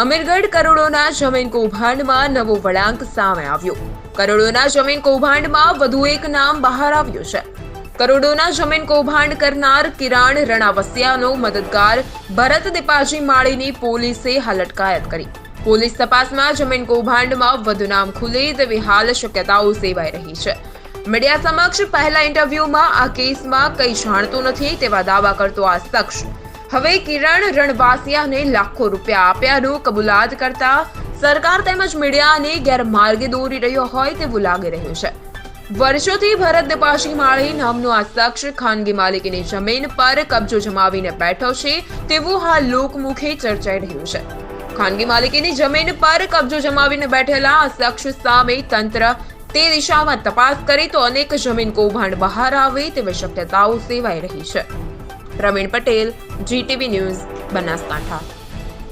અમીરગઢ કરોડોના જમીન કૌભાંડમાં નવો વળાંક સામે આવ્યો. કરોડોના જમીન કૌભાંડમાં વધુ એક નામ બહાર આવ્યું છે. કરોડોના જમીન કૌભાંડ કરનાર કિરાણ રણાવસિયાનો મદદગાર ભરત દિપાજી માળીની પોલીસે હાલ અટકાયત કરી. પોલીસ તપાસમાં જમીન કૌભાંડમાં વધુ નામ ખુલે તેવી હાલ શક્યતાઓ સેવાઈ રહી છે. મીડિયા સમક્ષ પહેલા ઇન્ટરવ્યુમાં આ કેસમાં કંઈ જાણતો નથી તેવા દાવા કરતો આ શખ્સ હવે કિરણ રણવાસિયાને લાખો રૂપિયા આપ્યાનું કબૂલાત કરતા સરકાર તેમજ મીડિયાને ગેરમાર્ગે દોરી રહ્યો હોય તેવું લાગી રહ્યું છે. વર્ષોથી ભરત દેપાશી માળી નામનો આ શખ્સ ખાનગી માલિકીની જમીન પર કબજો જમાવીને બેઠો છે તેવું હાલ લોકમુખે ચર્ચાઈ રહ્યું છે. ખાનગી માલિકીની જમીન પર કબજો જમાવીને બેઠેલા આ શખ્સ સામે તંત્ર તે દિશામાં તપાસ કરે તો અનેક જમીન કૌભાંડ બહાર આવે તેવી શક્યતાઓ સેવાઈ રહી છે. Pravin Patel GTV news Banaskantha.